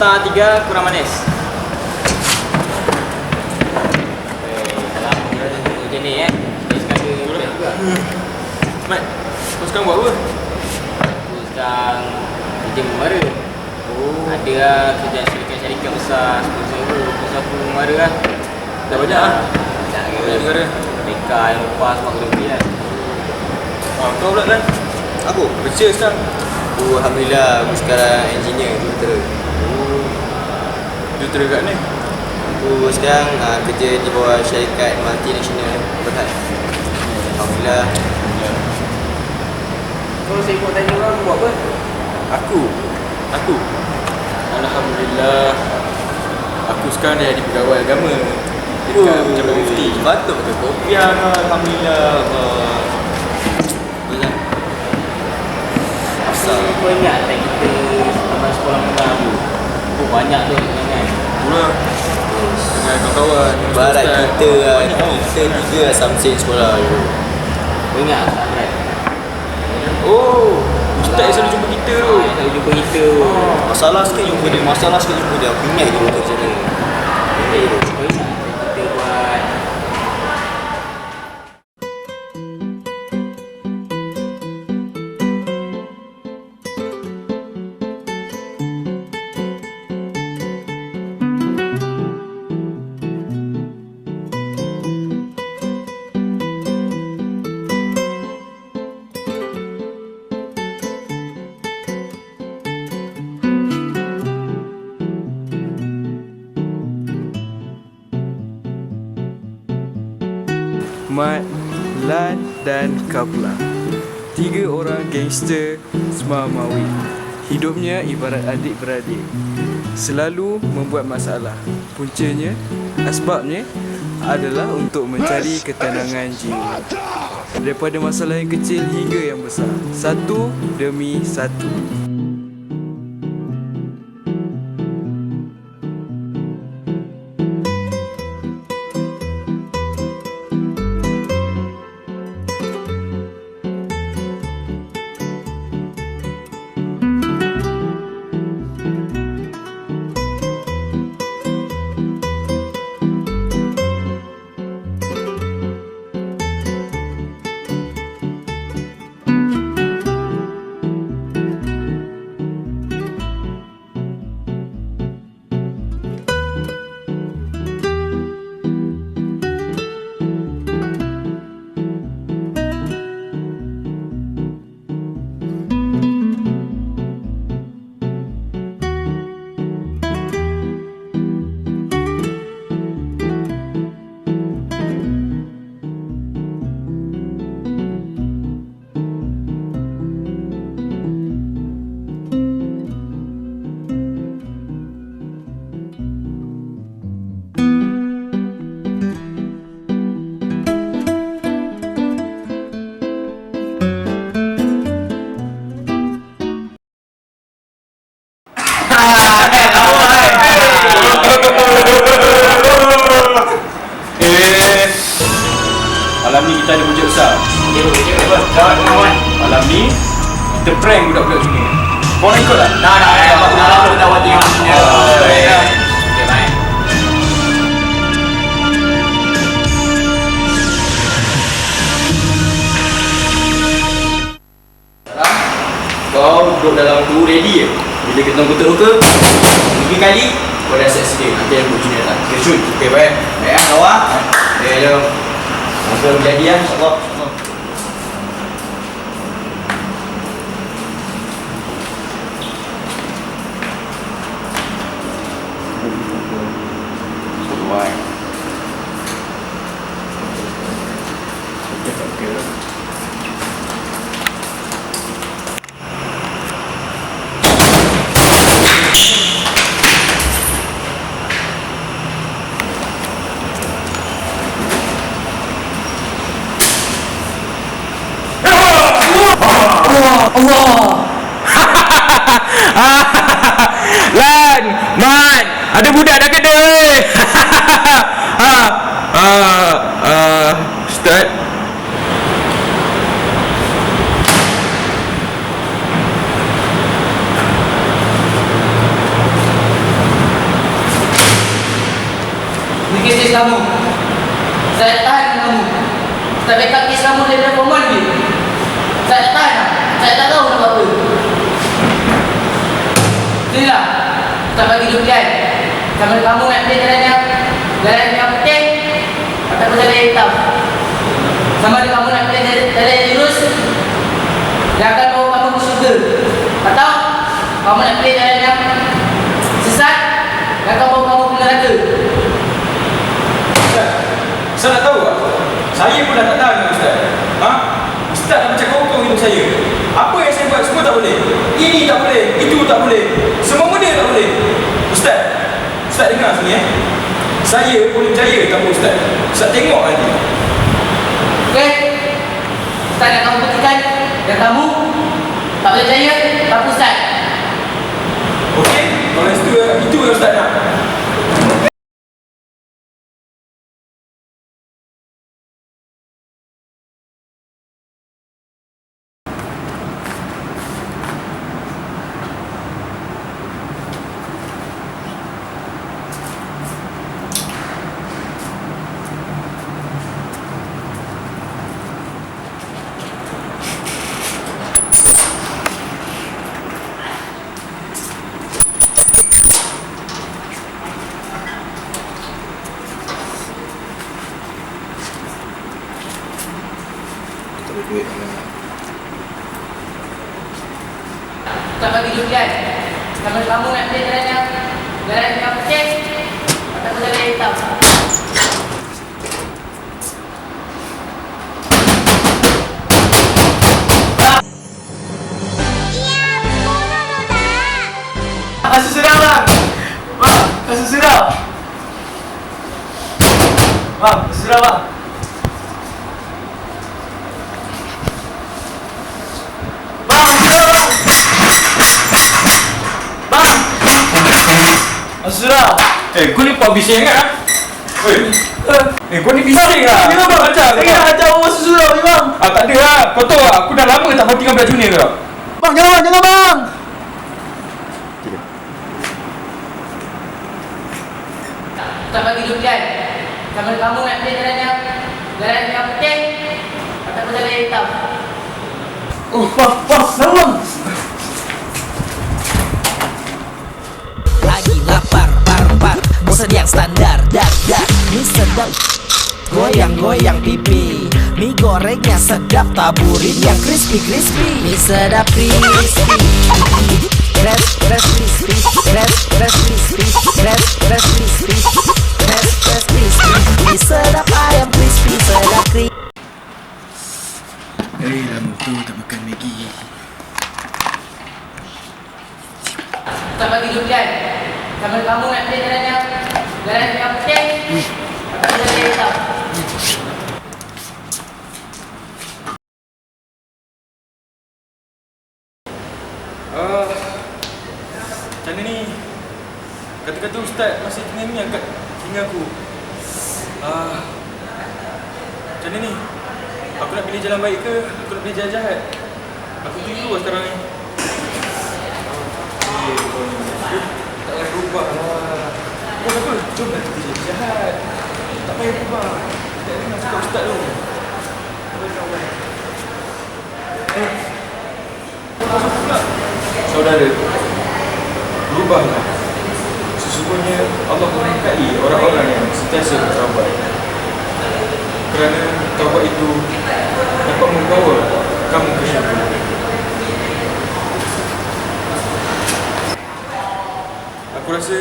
Neta 3 kurang manis. Eh, dalam macam ni eh. Sekarang juga. Mat, kau sekarang buat apa? Aku sekarang kerja membara. Oh. Ada lah kerja syarikat-syarikat besar, sponsor aku. Sponsor aku membara lah. Dah banyak lah. Banyak kira. negara. Mereka yang lepas semua kena beli kan. Ah, kau pula kan? Aku Kerja sekarang. Aku Alhamdulillah Aku sekarang engineer Jentera Oh. Jentera kat ni. Aku sekarang uh, kerja di bawah syarikat multinational Berhad Alhamdulillah Kau saya mau tanya orang buat apa? Aku. Aku. Alhamdulillah. Aku sekarang dah jadi pegawai agama. Dekat Pejabat Mufti. Patut ke kau? Ya, Alhamdulillah. Banyak Asal kau ingat tak kita zaman sekolah menengah? Oh banyak tu Pula. Dengan kawan-kawan. Barat Ustaz. kita lah. Kita tiga lah samseng sekolah dulu Kau ingat tak? Oh. Ustaz yang selalu jumpa kita tu. Yang selalu jumpa kita. Oh. Masalah sikit jumpa dia Masalah sikit jumpa dia Aku ingat dia macam mana Mat, Lan dan Kapla Tiga orang gangster Semamawi Hidupnya ibarat adik-beradik. Selalu membuat masalah. Puncanya, asbabnya adalah untuk mencari ketenangan jiwa. Daripada masalah yang kecil hingga yang besar. Satu demi satu kita prank budak-budak sini. Kau nak ikut tak? Nah, nah, nah, aku buat tengok. Oh, baik. Okey, baik. Kau duduk dalam tu ready je. Bila kita tunggu terluka, tiga kali kau dah set sedih. Nanti aku sini datang. Okay, shoot. Okay, baik. Baik, ah, kau ah. Okay, jom. Semoga berjadi ya, insyaAllah. Allah. Lan, Mat, ada budak dah kata weh. ha. Ha. Ha. Ustaz. Begitu kamu. Saya tak Saya tak tahu nak buat apa. Inilah. Tak bagi dugaan. Sama kamu nak pilih jalan yang jalan yang putih atau jalan yang hitam. Sama ada kamu nak pilih jalan, yang lurus yang akan bawa kamu ke syurga. Atau kamu nak pilih jalan yang sesat yang akan bawa kamu ke neraka. Ustaz, nak tahu tak? Saya pun dah tak dengan Ustaz. Ha? Ustaz dah macam kongkong hidup saya. Apa yang saya buat semua tak boleh. Ini tak boleh, itu tak boleh. Semua benda tak boleh. Ustaz, Ustaz dengar sini eh. Saya boleh berjaya tanpa Ustaz. Ustaz tengok nanti. Okey? Ustaz nak kamu buktikan yang kamu tak boleh jaya tanpa Ustaz. Okey? Kalau itu, itu yang Ustaz nak. Tak ada duit. Tak bagi dugaan. Sama ada kamu nak pilih jalan yang jalan yang putih atau jalan yang hitam. Rasa sedap bang. Bang, rasa sedap. Bang, rasa sedap bang. Bang. Sedap. Eh, kau ni pun bising kan? Eh, eh, kau ni bising lah. Ya bang, macam. Saya nak ajar orang sedap ni bang. Ah, tak ada lah. Kau tahu tak, aku dah lama tak berhenti dengan budak junior kau. Bang, jangan bang, jangan bang. Tak bagi dugaan. Sama ada kamu nak pilih jalan yang jalan yang putih atau jalan yang hitam. Oh, bang, bang, jangan standar, dar, dar. Mie sedap Goyang-goyang pipi. Mie gorengnya sedap Taburin yang crispy-crispy Mie sedap crispy. Crash, crash, crispy Crash, crash, crispy Crash, crash, crispy. Crash, crash, crispy. Mie sedap ayam crispy Sedap crispy Eh, lama tu tak makan Maggi. Tak bagi dugaan. Sama ada kamu nak pilih jalan yang Ah, macam mana ni? Kata-kata Ustaz masih tengah ni angkat telinga aku. Ah, macam mana ni? Aku nak pilih jalan baik ke? Aku nak pilih jalan jahat? Aku keliru lah sekarang ni. Tak payah berubah lah. Kau apa? Jom lah kita jahat. Tak payah berubah. Tak payah nak cakap Ustaz tu. Tak payah kawan. Eh, kau masuk. Saudara, berubahlah. Sesungguhnya Allah memberkati orang-orang yang sentiasa bertaubat. Kerana taubat itu dapat membawa kamu ke syurga. Aku rasa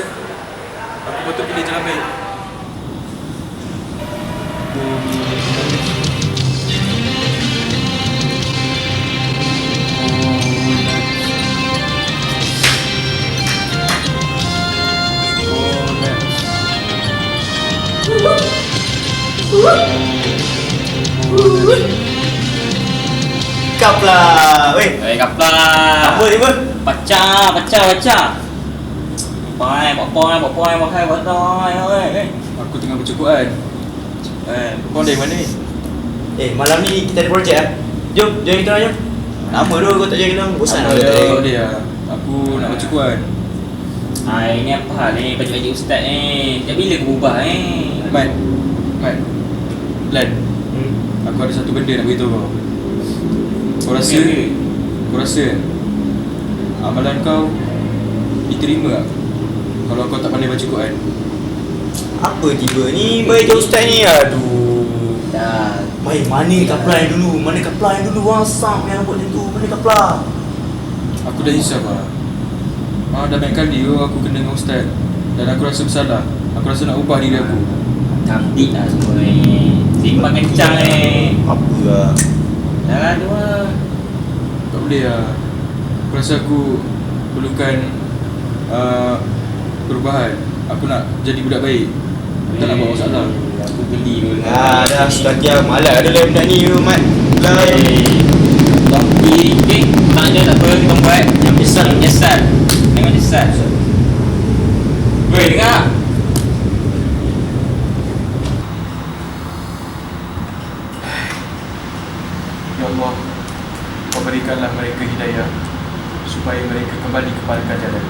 Kap lah. Weh, Eh, kaplah. apa ni pun? Pecah, pecah, pecah. Pai, buat pai, buat pai. Aku tengah bercukupan. Eh, kau dari mana ni? Eh, malam ni kita ada projek ah. Jom, join kita orang jom. Lama tu kau tak join kita. Bosan Aku aku ada join. dia. Aku nak bercukupan. Ah, ini apa hal ni? Baju-baju ustaz ni. Sejak bila kau berubah eh? Mat Mat Lan Hmm. Aku ada satu benda nak beritahu kau Kau rasa apa? Kau rasa Amalan kau Diterima tak? Kalau kau tak pandai baca Quran. Apa tiba ni? Baik je ustaz ni. Aduh. Dah. Baik mana kaplan dulu? Mana kaplan dulu? Wasam yang buat macam tu. Mana kaplan? Aku dah hisap lah ah, Dah banyak kali oh, aku kena dengan ustaz. Dan aku rasa bersalah. Aku rasa nak ubah diri aku Cantik lah semua ni. Simbang kencang ni. Apa lah. Dah lah tu lah. Tak boleh lah. Aku rasa aku Perlukan uh, Perubahan. Aku nak jadi budak baik. Tak nak buat masalah. Aku beli dulu. Ah, dah. Sudah diam Malah ada lain budak ni Mat. Lah Bagi kek. Tak ada tak apa Kita buat. Yang besar Yang besar. Yang besar. Weh dengar Ya Allah Kau berikanlah mereka hidayah Supaya mereka kembali kepada jalan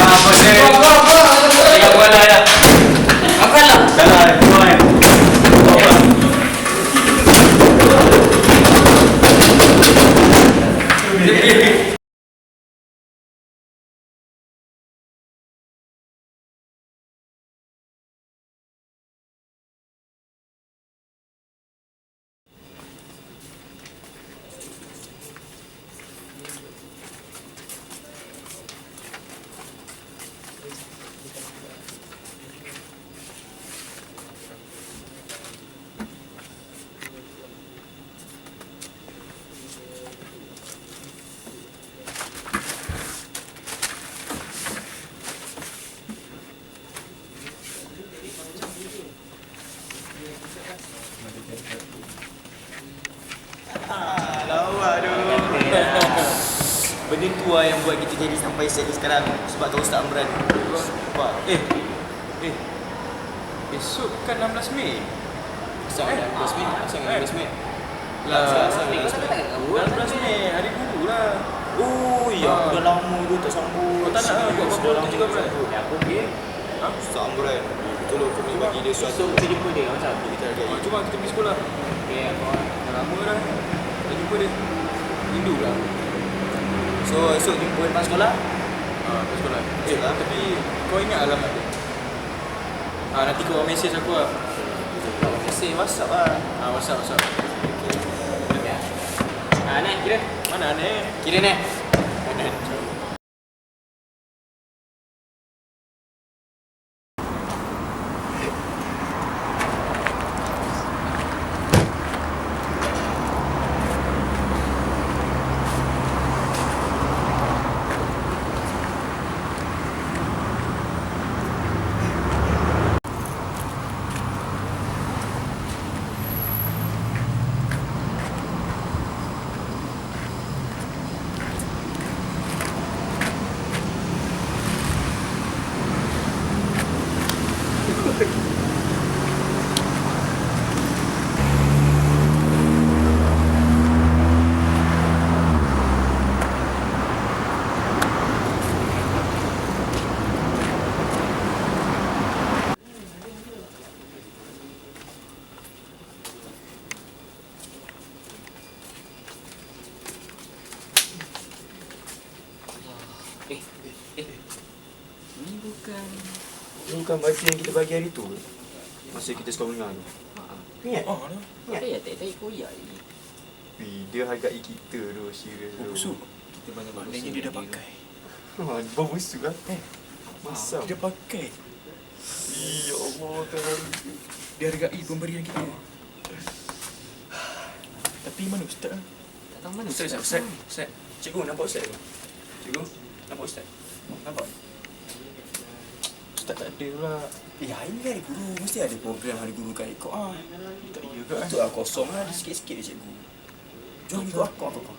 Apa sih? Kita jadi sampai set ni sekarang Sebab tahu Ustaz Amran Nampak Eh, eh, besok kan 16 Mei. Asal ada 12 Mei? Asal ada 12 Mei? Lah, Asal ada 12 Mei? 16 Mei, hari guru lah. Oh ya, aku dah lama tu tak sambut Kau tak nak lah buat apa-apa juga. Ya aku okey Ha? Ustaz Amran Betul lah kau ni bagi dia So suatu kita jumpa dia macam Kita hargai Ah, Cuma kita pergi sekolah. Okay aku Dah lama dah. Tak jumpa dia. Rindu lah. So esok jumpa depan sekolah Ke sekolah. Eh, lah. tapi kau ingat alamat dia? Ah, nanti kau message aku lah. Mesej whatsapp lah Ah, WhatsApp, WhatsApp. Ah nak kira Mana ni? Kira ni Ni bukan Ini bukan baju yang kita bagi hari tu ke? Masa kita sekolah menengah tu Ingat? Oh, ni. Apa ya tak tak koyak lagi Wih, dia hargai kita tu, serius tu Busuk. Kita banyak Maknanya dia dah pakai. Ha, bau busuk lah Eh, masam Dia pakai. Ya Allah, Tuhan Dia hargai pemberian kita. Tapi mana ustaz? ah? Tak tahu mana Ustaz, Ustaz, Ustaz. Ustaz. Cikgu, nampak Ustaz tu? Cikgu, nampak Ustaz? Nampak? Ustaz tak ada lah. Eh, hari ni hari guru, mesti ada program hari guru kat ikut ah. Tak iya ke? Betul lah, kosong lah, ada sikit-sikit je cikgu Jom ikut aku, aku, aku